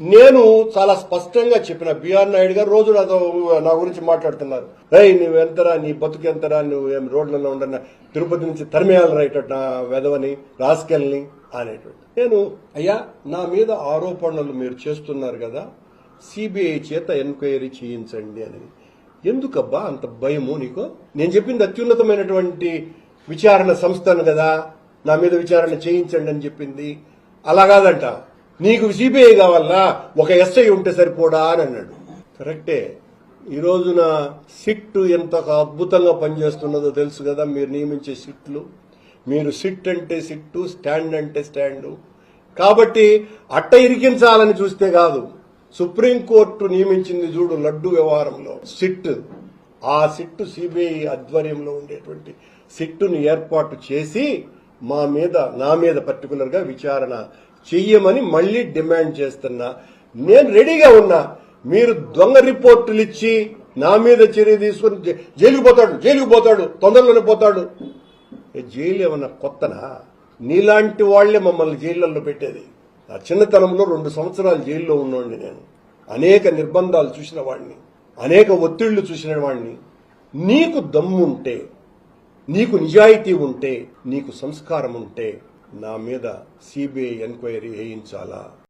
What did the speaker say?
నేను చాలా స్పష్టంగా చెప్పిన బిఆర్ నాయుడు గారు రోజు నాతో నా గురించి మాట్లాడుతున్నారు. ఏయ్ నువ్వు ఎంతరా నీ బతుకు ఎంతరా నువ్వు ఏం రోడ్లలో ఉండన్నా తిరుపతి నుంచి తరిమేయాలి రైట్ నా వెదవని రాసుకెళ్ళని అనేటువంటి. నేను అయ్యా నా మీద ఆరోపణలు మీరు చేస్తున్నారు కదా సిబిఐ చేత ఎంక్వైరీ చేయించండి అని. ఎందుకబ్బా అంత భయము నీకు? నేను చెప్పింది అత్యున్నతమైనటువంటి విచారణ సంస్థను కదా నా మీద విచారణ చేయించండి అని చెప్పింది. అలా కాదంట. నీకు సిబిఐ కావాలనా ఒక ఎస్ఐ ఉంటే సరిపోడా అని అన్నాడు. కరెక్టే. ఈ రోజున సిట్ ఎంత అద్భుతంగా పనిచేస్తున్నదో తెలుసు కదా మీరు నియమించే సిట్లు. మీరు సిట్ అంటే సిట్టు స్టాండ్ అంటే స్టాండు. కాబట్టి అట్ట ఇరికించాలని చూస్తే కాదు సుప్రీంకోర్టు నియమించింది చూడు లడ్డు వ్యవహారంలో. సిట్ ఆ సిట్టు సిబిఐ ఆధ్వర్యంలో ఉండేటువంటి సిట్టును ఏర్పాటు చేసి మా మీద నా మీద పర్టికులర్గా విచారణ చెయ్యమని మళ్ళీ డిమాండ్ చేస్తున్నా. నేను రెడీగా ఉన్నా. మీరు దొంగ రిపోర్టులు ఇచ్చి నా మీద చర్య తీసుకుని జైలుకు పోతాడు జైలుకు పోతాడు తొందరలోనే పోతాడు. ఏ జైలు ఏమన్నా కొత్తనా? నీలాంటి వాళ్ళే మమ్మల్ని జైళ్ళలో పెట్టేది. నా చిన్నతనంలో రెండు సంవత్సరాలు జైల్లో ఉన్నోండి నేను. అనేక నిర్బంధాలు చూసిన వాడిని అనేక ఒత్తిళ్ళు చూసిన వాడిని నీకు దమ్ముంటే నీకు నిజాయితీ ఉంటే నీకు సంస్కారం ఉంటే నా మీద సిబిఐ ఎంక్వైరీ వేయించాలా?